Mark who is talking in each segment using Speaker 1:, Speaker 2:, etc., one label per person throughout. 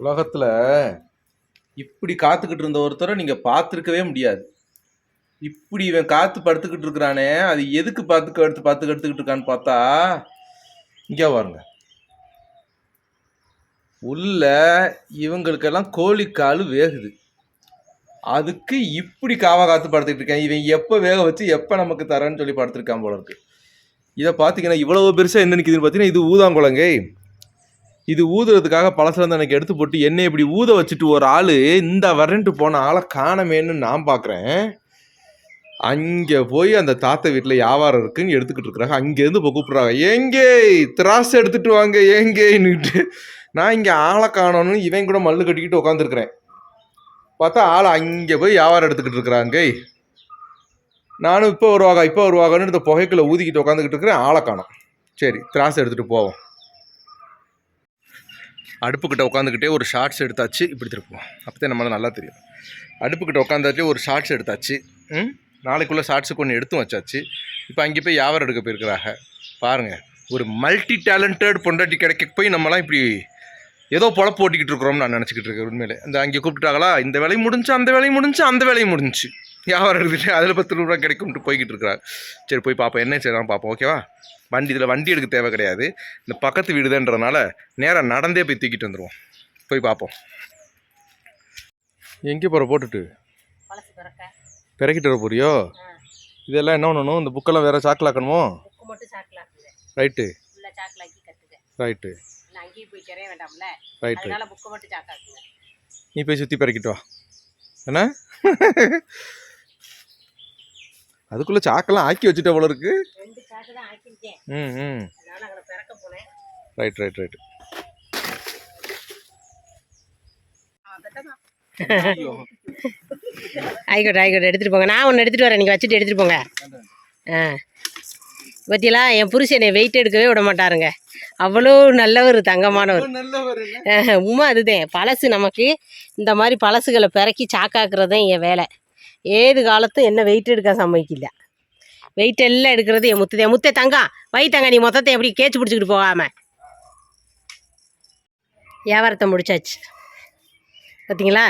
Speaker 1: உலகத்தில் இப்படி காத்துக்கிட்டு இருந்த ஒருத்தரை நீங்கள் பார்த்துருக்கவே முடியாது. இப்படி இவன் காத்து படுத்துக்கிட்டு இருக்கிறானே அது எதுக்கு பார்த்து எடுத்து பார்த்து எடுத்துக்கிட்டு இருக்கான்னு பார்த்தா இங்கே பாருங்க. உள்ள இவங்களுக்கெல்லாம் கோழிக்கால் வேகுது. அதுக்கு இப்படி காவா காத்து படுத்துக்கிட்டு இருக்கேன். இவன் எப்போ வேக வச்சு எப்போ நமக்கு தரேன்னு சொல்லி படுத்துருக்கான் போல இருக்கு. இதை பார்த்தீங்கன்னா இவ்வளவு பெருசாக என்ன நிற்கிதுன்னு பார்த்தீங்கன்னா இது ஊதாங்குழங்கை. இது ஊதுறதுக்காக பழசுலேருந்து எனக்கு எடுத்து போட்டு என்னை இப்படி ஊத வச்சுட்டு ஒரு ஆள் இந்த வரன்ட்டு போன ஆளை காணமேன்னு நான் பார்க்குறேன். அங்கே போய் அந்த தாத்தா வீட்டில் வியாபாரம் இருக்குன்னு எடுத்துக்கிட்டு இருக்கிறாங்க. அங்கேருந்து இப்போ கூப்பிட்றாங்க. எங்கே? திராசு எடுத்துகிட்டு வாங்க. எங்கேன்னுட்டு நான் இங்கே ஆளை காணோன்னு இவன் கூட மல்லு கட்டிக்கிட்டு உட்காந்துருக்குறேன் பார்த்தா ஆள் அங்கே போய் வியாபாரம் எடுத்துக்கிட்டு இருக்கிறாங்க. நானும் இப்போ வருவாங்க இப்போ வருவாங்கன்னு இந்த புகைக்குள்ள ஊதிக்கிட்டு உட்காந்துக்கிட்டு இருக்கிறேன். ஆளை காணும். சரி திராசு எடுத்துகிட்டு போவோம். அடுப்புக்கிட்ட உட்காந்துக்கிட்டே ஒரு ஷார்ட்ஸ் எடுத்தாச்சு இப்படி திருப்போம் அப்போ நம்மளால நல்லா தெரியும். அடுப்புக்கிட்ட உட்காந்தாச்சே ஒரு ஷார்ட்ஸ் எடுத்தாச்சு. ம்? நாளைக்குள்ளே ஷார்ட்ஸுக்கு ஒன்று எடுத்தும் வச்சாச்சு. இப்போ அங்கே போய் வியாபாரம் எடுக்க போயிருக்கிறாங்க? பாருங்கள் ஒரு மல்டி டேலண்டட் பொண்டாட்டி கிடைக்க போய் நம்மலாம் இப்படி ஏதோ பொழப்பு ஓட்டிக்கிட்டு இருக்கிறோம்னு நான் நினச்சிக்கிட்டு இருக்கேன் உண்மையிலே. இந்த அங்கே கூப்பிட்டாங்களா? இந்த வேலையும் முடிஞ்சு அந்த வேலையும் முடிஞ்சு அந்த வேலையும் முடிஞ்சு. வியாபாரம் எடுத்துட்டு அதில் பத்து ரூபா கிடைக்கும்ட்டு போய்கிட்டு இருக்கிறார். சரி போய் பார்ப்போம் என்ன செய்யலாம் பார்ப்போம் ஓகேவா வண்டி இதில் வண்டி எடுக்க தேவை கிடையாது. இந்த பக்கத்து வீடுதான்றனால நேராக நடந்தே போய் தூக்கிட்டு வந்துடுவோம் போய் பார்ப்போம் எங்கே போகிற போட்டுட்டு? பிறக்கிட்டு வர போறியோ? இதெல்லாம் என்ன பண்ணணும் இந்த புக்கெல்லாம் வேற சாக்கலாக்கணுமோ
Speaker 2: மட்டும் சாக்கலாக்குங்க
Speaker 1: ரைட்டு ரைட்டு ரைட்டு நீ போய் சுற்றி பிறக்கிட்டு வா. என்ன? அதுக்குள்ளே சாக்கெல்லாம் ஆக்கி வச்சுட்ட போல இருக்கு.
Speaker 2: ரெண்டு சாக்கு தான் ஆக்கியிருக்கேன்.
Speaker 1: ம் ம்.
Speaker 2: அதனால அங்கே பிறக்க போனேன்
Speaker 1: ரைட் ரைட் ரைட்
Speaker 2: ஆயிக்கோட்ടെ ஆயிக்கோட்ടെ எடுத்துகிட்டு போங்க. நான் ஒன்று எடுத்துகிட்டு வரேன். நீங்கள் வச்சுட்டு எடுத்துகிட்டு போங்க. ஆ. பற்றியெல்லாம் என் புருஷனை வெயிட் எடுக்கவே விட மாட்டாருங்க. அவ்வளோ நல்லவர் தங்கமானவர். ஆஹ், உண்மை அதுதான். பழசு நமக்கு இந்த மாதிரி பழசுகளை பிறக்கி சாக்காக்குறது தான் என் வேலை. ஏது காலத்தும் என்ன வெயிட் எடுக்க சம்மதிக்கல வெயிட் எல்லாம் எடுக்கிறது என் முத்துதே முத்தே தங்கம் வை தங்க நீ மொத்தத்தை எப்படி கேச்சு பிடிச்சிக்கிட்டு போகாம வியாபாரத்தை முடிச்சாச்சு பார்த்தீங்களா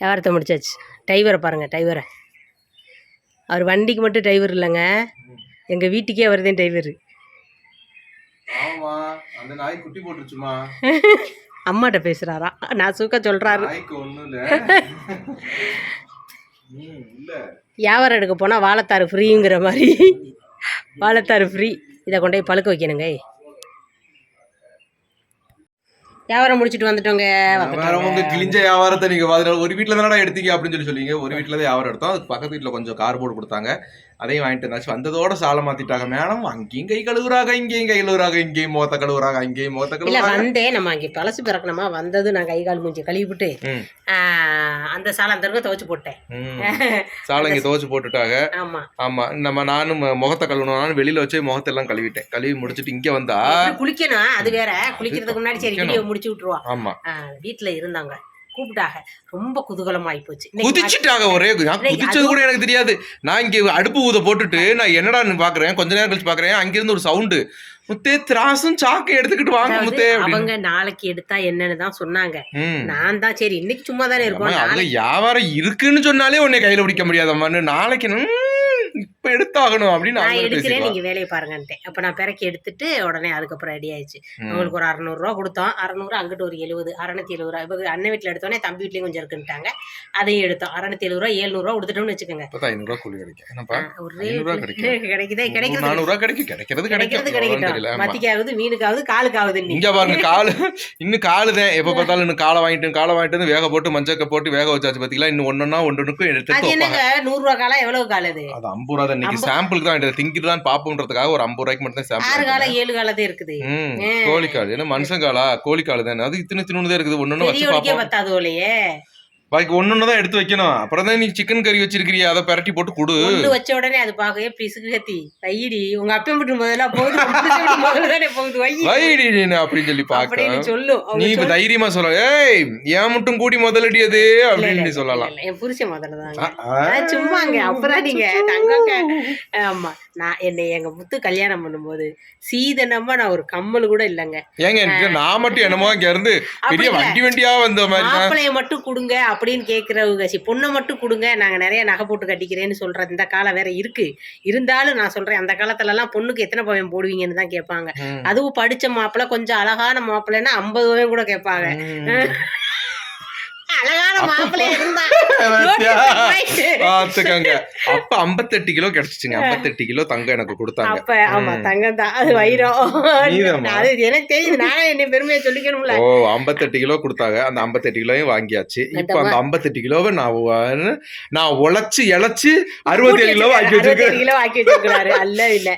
Speaker 2: வியாபாரத்தை முடிச்சாச்சு டிரைவரை பாருங்கள் டிரைவரை அவர் வண்டிக்கு மட்டும் டிரைவர் இல்லைங்க எங்கள் வீட்டுக்கே அவர் தான் டிரைவர் அம்மாட்ட பேசுகிறாரா நான் சூக்க சொல்கிறாரு வியாபாரம் எடுக்க போனால் வாழைத்தாறு ஃப்ரீங்கிற மாதிரி. வாழைத்தாறு ஃப்ரீ இதை கொண்டு போய் பழுக்க வைக்கணுங்க வியாபாரம் முடிச்சுட்டு வந்துட்டோங்க
Speaker 1: உங்க கிழிஞ்ச வியாபாரத்தை நீங்க ஒரு வீட்ல தானடா எடுத்தீங்க அப்படின்னு சொல்லி சொல்லிங்க. ஒரு வீட்ல தான் வியாபாரம் எடுத்தோம். அதுக்கு பக்கத்து வீட்ல கொஞ்சம் கார்போர்டு கொடுத்தாங்க. அதையும் வாங்கிட்டு வந்தாச்சு. வந்ததோட சாலை மாத்திட்டாங்க. மேடம் அங்கேயும் கை கழுவுறாங்க இங்கேயும் கை கழுவுறாங்க இங்கேயும் முகத்த கழுவுறாங்க அங்கேயும் முகத்த
Speaker 2: இல்லை
Speaker 1: கழுவுறாங்க.
Speaker 2: வந்தேன் நம்ம அங்கே பழசு பிறக்கணுமா? வந்தது நான் கை கால் மூஞ்சி கழுவிவிட்டு
Speaker 1: ம்.
Speaker 2: அந்த சாலை அந்த தடவை துவைச்சு போட்டேன்.
Speaker 1: சாலை இங்க துவச்சு போட்டுட்டாங்க.
Speaker 2: ஆமாம்
Speaker 1: ஆமா நம்ம நானும் முகத்தை கழுவணும். வெளியில வச்சு முகத்தை எல்லாம் கழுவிட்டேன். கழுவி முடிச்சிட்டு இங்க வந்தா.
Speaker 2: குளிக்கணும்? அது வேற. குளிக்கிறதுக்கு முன்னாடி சரி முடிச்சு விட்டுருவோம்
Speaker 1: ஆமா.
Speaker 2: வீட்டில் இருந்தாங்க. கூப்பிட்டாங்க. ரொம்ப குதூகலமாகி போச்சு
Speaker 1: குதிச்சுட்டாங்க ஒரே குதிச்சது கூட எனக்கு தெரியாது. நான் இங்க அடுப்பு ஊத போட்டுட்டு நான் என்னடான்னு பாக்குறேன் கொஞ்ச நேரம் கழிச்சு பாக்குறேன். அங்கிருந்து ஒரு சவுண்டு முத்தே திராசும் சாக்கை எடுத்துக்கிட்டு வாங்க முத்தே
Speaker 2: அவங்க நாளைக்கு எடுத்தா என்னன்னு தான் சொன்னாங்க. நான் தான் சரி இன்னைக்கு சும்மா தானே இருக்கோம்
Speaker 1: வியாபாரம் இருக்குன்னு சொன்னாலே உன்னை கையில பிடிக்க முடியாதம்மான்னு நாளைக்கு இப்ப எடுத்தாகணும் அப்படின்னு
Speaker 2: நான் எடுக்கிறேன். நீங்க வேலையை பாருங்கன்ட்டேன். அப்ப நான் பிறக்கி எடுத்துட்டு உடனே அதுக்கப்புறம் ரெடி ஆயிடுச்சு.
Speaker 1: ம்.
Speaker 2: அவங்களுக்கு ஒரு அறநூறுவா கொடுத்தோம். அறநூறு அங்கிட்டு ஒரு எழுபது அறநூத்தி எழுபது ரூபா. இப்போ அண்ணன் வீட்டில் எடுத்தோடனே தம்பி வீட்லயும் கொஞ்சம் இருக்குன்ட்டாங்க. அதையும் எடுத்தோம். அறநூத்தி எழுபது ரூபா ஏழ்நூறுவா கொடுத்துட்டோம்னு வச்சுக்கோங்க.
Speaker 1: இப்பதான் ஐநூறு ரூபா கூலி கிடைக்கும்.
Speaker 2: கிடைக்குதே கிடைக்கிறது
Speaker 1: நானூறு ரூபா கிடைக்கும் கிடைக்கிறது
Speaker 2: கிடைக்கிறது கிடைக்கட்டும். மத்திக்காவது மீனுக்காவது காலுக்காவது
Speaker 1: இங்க பாருங்க காலு. இன்னும் காலுதான் எப்ப பார்த்தாலும் இன்னும் காலை வாங்கிட்டு காலை வாங்கிட்டு வேக போட்டு மஞ்சக்க போட்டு வேக வச்சாச்சு. பாத்தீங்களா? இன்னும் ஒன்னொன்னா ஒன்றுக்கும் எடுத்து
Speaker 2: அது என்னங்க? நூறு ரூபா காலம் எவ்வளவு காலம் அது?
Speaker 1: ஐம்பது ரூபா இன்னைக்கு சாம்பிளுக்கு தான் திங்கிட்டு தான் பாப்போன்றதுக்காக ஒரு ஐம்பது ரூபாய்க்கு மட்டும் தான்
Speaker 2: ஆறு
Speaker 1: சாம்பிள்
Speaker 2: காலம் ஏழு காலத்தே இருக்குது.
Speaker 1: ம் கோழிக்கால். ஏன்னா மனுஷங்காலா? கோழிக்கால் தானே அது இத்தனை தின்னு தான் இருக்குது. ஒன்னொன்னு வச்சு பார்ப்போம்
Speaker 2: பத்தாது
Speaker 1: பாக்கி ஒன்னொன்னு தான் எடுத்து வைக்கணும். அப்புறம் தான் நீ சிக்கன் கறி வச்சிருக்கிறியா அதை பிரட்டி போட்டு கொடு.
Speaker 2: ஒண்ணு வச்ச உடனே அது பார்க்கவே பிசுக்கு கத்தி. வையிடி உங்க அப்பா மட்டும் முதல்ல போகுது முதல்ல தானே போகுது வை
Speaker 1: வைடி நீ அப்படின்னு சொல்லி பாக்க
Speaker 2: சொல்லும் அவங்க
Speaker 1: நீ இப்ப
Speaker 2: சொல்லு.
Speaker 1: தைரியமா சொல்ல. ஏய் ஏன் மட்டும் கூடி முதலடி அது? அப்படின்னு சொல்லலாம்.
Speaker 2: என் புருஷன் முதல்ல தாங்க.
Speaker 1: ஆ, ஆ.
Speaker 2: சும்மாங்க அப்புறம் நீங்க தங்கங்க. ஆமா. நான் என்னை எங்க முத்து கல்யாணம் பண்ணும்போது சீதனமா நான் ஒரு கம்மல் கூட இல்லைங்க
Speaker 1: ஏங்க நான் மட்டும் என்னமோ இங்க இருந்து பெரிய. வண்டி வண்டியா வந்த மாதிரி.
Speaker 2: மாப்பிளைய மட்டும் கொடுங்க அப்படின்னு கேட்கறவங்க சி பொண்ணை மட்டும் கொடுங்க நாங்க நிறைய நகை போட்டு கட்டிக்கிறேன்னு சொல்ற இந்த காலம் வேற இருக்கு இருந்தாலும் நான் சொல்றேன் அந்த காலத்துல எல்லாம் பொண்ணுக்கு எத்தனை பவன் போடுவீங்கன்னு தான் கேட்பாங்க. அதுவும் படிச்ச மாப்பிள்ளை கொஞ்சம் அழகான மாப்பிள்ளைன்னா ஐம்பது பவன் கூட கேட்பாங்க. அழகான மாப்பிள்ளை இருந்தா.
Speaker 1: பாத்துக்கங்க. அப்ப 58 கிலோ கிடைச்சிச்சுங்க. 58 கிலோ தங்கம் எனக்கு கொடுத்தாங்க.
Speaker 2: அப்ப ஆமா. தங்கம் தான். அது வைரம். அது எனக்கு தெரியுது. நானே என்ன பெருமையா சொல்லிக்கணும்ல.
Speaker 1: ஓ 58 கிலோ கொடுத்தாங்க. அந்த 58 கிலோயும் வாங்கியாச்சு. இப்ப அந்த 58 கிலோவை நான் நான் உழைச்சு இழைச்சு 67 கிலோ ஆக்கி
Speaker 2: அறுபத்தேழு
Speaker 1: வச்சிருக்கேன்.
Speaker 2: கிலோ ஆக்கி வச்சிருக்கிறாரு. அல்ல இல்ல.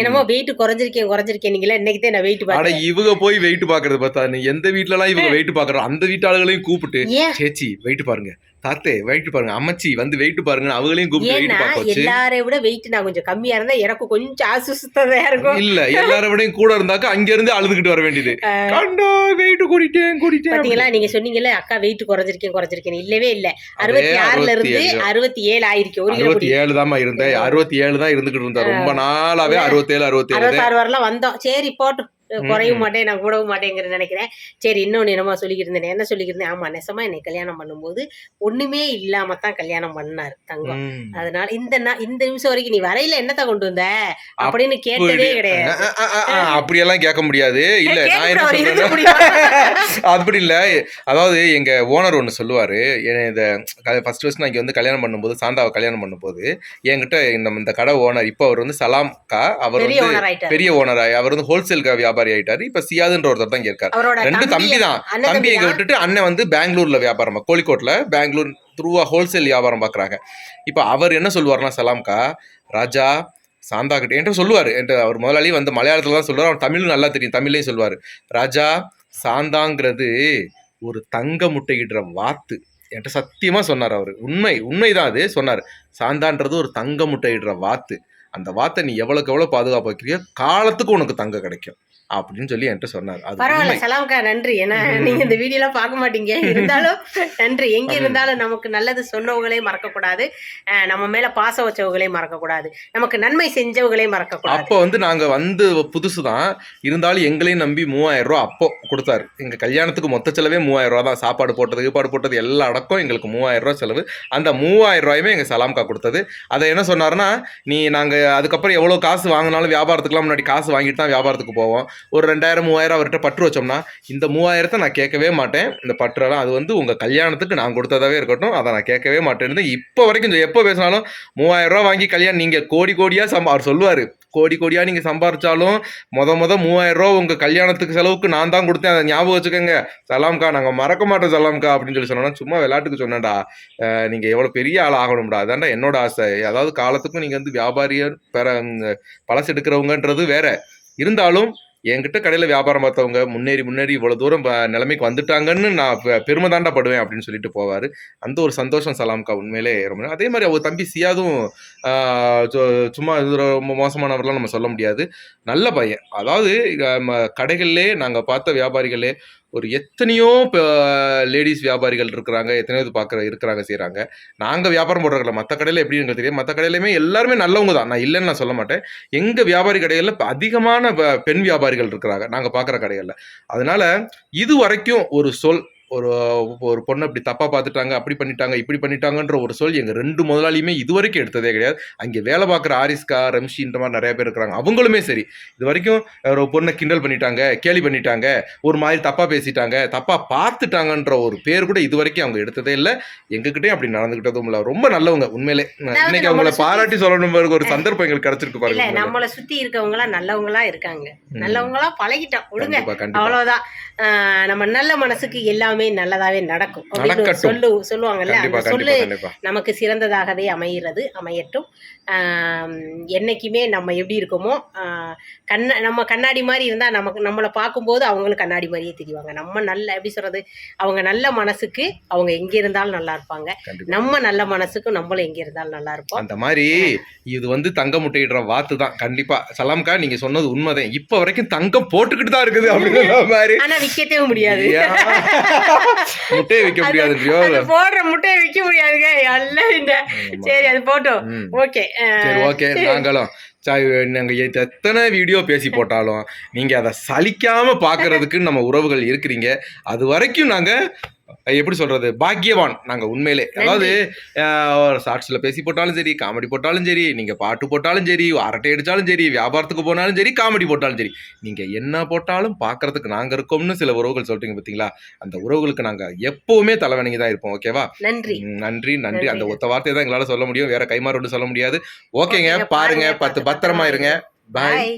Speaker 2: என்னமோ வெயிட் குறைஞ்சிருக்கேன் குறைஞ்சிருக்கேன். நீங்களே இன்னைக்கு தான் நான் வெயிட் பார்த்தேன்
Speaker 1: இவங்க போய் வெயிட் பாக்குறது பார்த்தா நீ எந்த வீட்ல எல்லாம் இவங்க வெயிட் பாக்குறோம் அந்த வீட்டாளுகளையும் கூப்பிட்டு சேச்சி வெயிட் பாருங்க. தாத்தே வெயிட் பாருங்க. அம்மச்சி வந்து வெயிட் பாருங்க அவங்களையும் கூப்பிட்டு வெயிட் பார்க்க
Speaker 2: எல்லாரை விட வெயிட் நான் கொஞ்சம் கம்மியா இருந்தா எனக்கு கொஞ்சம் அசுஸ்ததா இருக்கும்.
Speaker 1: இல்ல எல்லார விடையும் கூட இருந்தாக்க அங்க இருந்து அழுதுகிட்டு வர வேண்டியது. கண்டா வெயிட் கூட்டிட்டேன் கூட்டிட்டேன்
Speaker 2: பாத்தீங்களா நீங்க சொன்னீங்கல்ல அக்கா வெயிட் குறைஞ்சிருக்கேன் குறைஞ்சிருக்கேன் இல்லவே இல்ல. அறுபத்தி ஆறுல இருந்து
Speaker 1: 67.
Speaker 2: அறுபத்தி ஏழு ஆயிருக்கு ஒரு
Speaker 1: அறுபத்தி ஏழு தாம்மா இருந்தேன். அறுபத்தி ஏழு தான் இருந்துகிட்டு இருந்தேன் ரொம்ப நாளாவே அறுபத்தி ஏழு அறுபத்தி ஏழு
Speaker 2: அறுபத்தாறு வரலாம் வந்தோம். சரி போட்டும். குறையும். மாட்டேன் நான் கூடவும் மாட்டேங்கிறது நினைக்கிறேன். சரி இன்னொன்னு என்னமா சொல்லிக்கிட்டு இருந்தேன் என்ன சொல்லிக்கிட்டு இருந்தேன் ஆமா நெசமா என்னை கல்யாணம் பண்ணும்போது ஒண்ணுமே இல்லாம தான் கல்யாணம் பண்ணாரு தங்கம். அதனால இந்த இந்த நிமிஷம் வரைக்கும் நீ வரையில என்னத்த கொண்டு வந்த? அப்படின்னு கேட்டதே கிடையாது.
Speaker 1: அப்படியெல்லாம் கேட்க முடியாது. இல்ல நான் என்ன? அப்படி இல்ல. அதாவது எங்க ஓனர் ஒண்ணு சொல்லுவாரு இந்த ஃபர்ஸ்ட் ஃபர்ஸ்ட் நான் இங்க வந்து கல்யாணம் பண்ணும்போது சாந்தாவை கல்யாணம் பண்ணும்போது என்கிட்ட இந்த இந்த கடை ஓனர் இப்போ அவர் வந்து சலாம் கா அவர் வந்து பெரிய ஓனர் அவர் வந்து ஹோல்சேல் வியாபாரி ஆயிட்டாரு. இப்ப சியாதுன்ற ஒருத்தர் தான் இங்க இருக்காரு. ரெண்டு தம்பி தான் தம்பி எங்க. விட்டுட்டு அண்ணன் வந்து பெங்களூர்ல வியாபாரம் கோழிக்கோட்ல பெங்களூர் த்ரூவா ஹோல்சேல் வியாபாரம் பாக்குறாங்க. இப்ப அவர் என்ன சொல்லுவாருன்னா சலாம்கா ராஜா சாந்தா கிட்ட என்கிட்ட சொல்லுவாரு. என்கிட்ட அவர் முதலாளி வந்து மலையாளத்துல தான் சொல்லுவார். அவர் தமிழும் நல்லா தெரியும். தமிழ்லயும் சொல்லுவாரு. ராஜா சாந்தாங்கிறது ஒரு தங்க முட்டையிடுற வாத்து. என்கிட்ட சத்தியமா சொன்னார் அவர். உண்மை உண்மைதான் அது. சொன்னார். சாந்தான்றது ஒரு தங்க முட்டையிடுற வாத்து. அந்த வாத்தை நீ எவ்வளவுக்கு எவ்வளவு பாதுகாப்பு வைக்கிறியோ காலத்துக்கு உனக்கு தங்கம் கிடைக்கும். அப்படின்னு சொல்லி என்கிட்ட சொன்னார். அது
Speaker 2: பரவாயில்ல சலாம்க்கா நன்றி. ஏன்னா. நீங்க இந்த வீடியோ எல்லாம் பார்க்க மாட்டீங்க. இருந்தாலும் நன்றி. எங்க இருந்தாலும் நமக்கு நல்லது சொன்னவங்களே மறக்க கூடாது அஹ் நம்ம மேல பாசம் வச்சவங்களே மறக்க கூடாது நமக்கு நன்மை செஞ்சவங்களே மறக்க கூடாது
Speaker 1: அப்போ வந்து நாங்க வந்து புதுசு தான் இருந்தாலும் எங்களையும் நம்பி மூவாயிரம் ரூபா அப்போ கொடுத்தாரு. எங்க கல்யாணத்துக்கு மொத்த செலவே மூவாயிரம் ரூபா தான். சாப்பாடு போட்டது கீப்பாடு போட்டது எல்லா அடக்கம். எங்களுக்கு மூவாயிரம் ரூபா செலவு. அந்த மூவாயிரம் ரூபாயுமே எங்க சலாம்கா கொடுத்தது. அதை என்ன சொன்னாருன்னா நீ நாங்க அதுக்கப்புறம் எவ்வளவு காசு வாங்கினாலும் வியாபாரத்துக்குலாம் முன்னாடி காசு வாங்கிட்டு தான் வியாபாரத்துக்கு போவோம். ஒரு ரெண்டாயிரம் மூவாயிரம் அவர்கிட்ட பற்று வச்சோம்னா இந்த மூவாயிரத்தை நான் கேட்கவே மாட்டேன். இந்த பற்றெல்லாம் அது வந்து உங்கள் கல்யாணத்துக்கு நான் கொடுத்ததாவே இருக்கட்டும். அதை நான் கேட்கவே மாட்டேன்னு இப்போ வரைக்கும் எப்போ பேசினாலும் மூவாயிரம் ரூபா வாங்கி கல்யாணம் நீங்கள் கோடி கோடியாக சம்பா அவர் சொல்லுவார் கோடி கோடியாக நீங்கள் சம்பாரிச்சாலும் மொத மொத மூவாயிரம் ரூபா உங்கள் கல்யாணத்துக்கு செலவுக்கு நான் தான் கொடுத்தேன். அதை ஞாபகம் வச்சுக்கோங்க. சலாம்க்கா நாங்கள் மறக்க மாட்டோம் சலாம்க்கா அப்படின்னு சொல்லி சொன்னோன்னா சும்மா விளையாட்டுக்கு சொன்னேன்டா. நீங்கள் எவ்வளோ பெரிய ஆள் ஆகணும்டா. அதான்டா என்னோட ஆசை. அதாவது காலத்துக்கும் நீங்கள் வந்து வியாபாரியர் பெற பழசு எடுக்கிறவங்கன்றது வேற. இருந்தாலும் என்கிட்ட கடையில் வியாபாரம் பார்த்தவங்க முன்னேறி முன்னேறி இவ்வளோ தூரம் நிலைமைக்கு வந்துட்டாங்கன்னு நான் பெருமை தாண்டா படுவேன் அப்படின்னு சொல்லிட்டு போவார். அந்த ஒரு சந்தோஷம் சலாம்கா உண்மையிலே ரொம்ப அதே மாதிரி அவர் தம்பி சியாதும் சும்மா இது ரொம்ப மோசமானவர்லாம் நம்ம சொல்ல முடியாது. நல்ல பையன். அதாவது கடைகள்லே நாங்கள் பார்த்த வியாபாரிகளே ஒரு எத்தனையோ லேடிஸ் வியாபாரிகள் இருக்கிறாங்க எத்தனையோ இது பார்க்குற இருக்கிறாங்க செய்கிறாங்க நாங்கள் வியாபாரம் போடுறதில்ல மற்ற கடையில் எப்படி எங்களுக்கு தெரியும் மற்ற கடையிலுமே எல்லாருமே நல்லவங்க தான். நான் இல்லைன்னு நான் சொல்ல மாட்டேன். எங்கள் வியாபாரி கடைகளில் இப்போ அதிகமான பெண் வியாபாரிகள் இருக்கிறாங்க. நாங்கள் பார்க்குற கடைகளில். அதனால் இது வரைக்கும் ஒரு சொல் ஒரு ஒரு பொண்ணை இப்படி தப்பா பார்த்துட்டாங்க அப்படி பண்ணிட்டாங்க இப்படி பண்ணிட்டாங்கன்ற ஒரு சொல் எங்க ரெண்டு முதலாளியுமே இது வரைக்கும் எடுத்ததே கிடையாது. அங்கே வேலை பார்க்குற ஆரிஸ்கா ரம்ஷின்ற மாதிரி நிறைய பேர் இருக்கிறாங்க. அவங்களுமே சரி. இது வரைக்கும் ஒரு பொண்ணை கிண்டல் பண்ணிட்டாங்க கேலி பண்ணிட்டாங்க ஒரு மாதிரி தப்பா பேசிட்டாங்க தப்பா பார்த்துட்டாங்கன்ற ஒரு பேர் கூட இது வரைக்கும் அவங்க எடுத்ததே இல்லை. எங்ககிட்டயும் அப்படி நடந்துகிட்டதும் இல்லை. ரொம்ப நல்லவங்க உண்மையிலே. இன்னைக்கு அவங்கள பாராட்டி சொல்லணும் ஒரு சந்தர்ப்பம் எங்களுக்கு கிடைச்சிருக்கு பாருங்க.
Speaker 2: நம்மளை சுத்தி இருக்கவங்க எல்லாம் நல்லவங்களா இருக்காங்க. நல்லவங்களா பழகிட்டோம். அவ்வளவுதான். ஆஹ் நம்ம நல்ல மனசுக்கு எல்லாமே நல்லதாவே நடக்கும். அப்படின்னு. சொல்லு சொல்லுவாங்கல்ல அந்த சொல்லு நமக்கு சிறந்ததாகவே அமைகிறது அமையட்டும். என்னைக்குமே நம்ம எப்படி இருக்கோமோ கண்ண நம்ம கண்ணாடி மாதிரி இருந்தால் நமக்கு நம்மளை பார்க்கும்போது அவங்களும் கண்ணாடி மாதிரியே தெரிவாங்க. நம்ம நல்ல எப்படி சொல்றது அவங்க நல்ல மனசுக்கு அவங்க எங்கே இருந்தாலும் நல்லா இருப்பாங்க. நம்ம நல்ல மனசுக்கு நம்மளும் எங்கே இருந்தாலும் நல்லா இருப்போம்.
Speaker 1: அந்த மாதிரி இது வந்து தங்க முட்டையிடுற வாத்து தான். கண்டிப்பா. சலாம்கா நீங்க சொன்னது உண்மைதான். இப்ப வரைக்கும் தங்கம் போட்டுக்கிட்டு தான் இருக்குது மாதிரி.
Speaker 2: ஆனா விற்கவே முடியாது?
Speaker 1: முட்டையை வைக்க
Speaker 2: அது போடுற முட்டையை விற்க முடியாதுங்க. எல்லாம் இந்த சரி அது போட்டோம். ஓகே.
Speaker 1: சரி ஓகே. நாங்களும் நாங்கள் எத்தனை வீடியோ பேசி போட்டாலும் நீங்கள் அதை சலிக்காம பார்க்கறதுக்கு நம்ம உறவுகள் இருக்கிறீங்க. அது வரைக்கும் நாங்கள் எப்படி சொல்றது? பாக்கியவான். நாங்கள் உண்மையிலே. அதாவது ஷார்ட்ஸில் பேசி போட்டாலும் சரி காமெடி போட்டாலும் சரி நீங்கள் பாட்டு போட்டாலும் சரி அரட்டை அடித்தாலும் சரி வியாபாரத்துக்கு போனாலும் சரி காமெடி போட்டாலும் சரி நீங்கள் என்ன போட்டாலும் பார்க்கறதுக்கு நாங்கள் இருக்கோம்னு சில உறவுகள் சொல்றீங்க பார்த்தீங்களா அந்த உறவுகளுக்கு நாங்கள் எப்பவுமே தலைவணங்கி தான் இருப்போம் ஓகேவா
Speaker 2: நன்றி.
Speaker 1: நன்றி நன்றி. அந்த. ஒத்த வார்த்தையை தான் எங்களால் சொல்ல முடியும் வேற கைமாறு சொல்ல முடியாது. ஓகேங்க பாருங்க பத்து
Speaker 2: பத்து
Speaker 1: பத்திரமா இருங்க.
Speaker 2: பாய்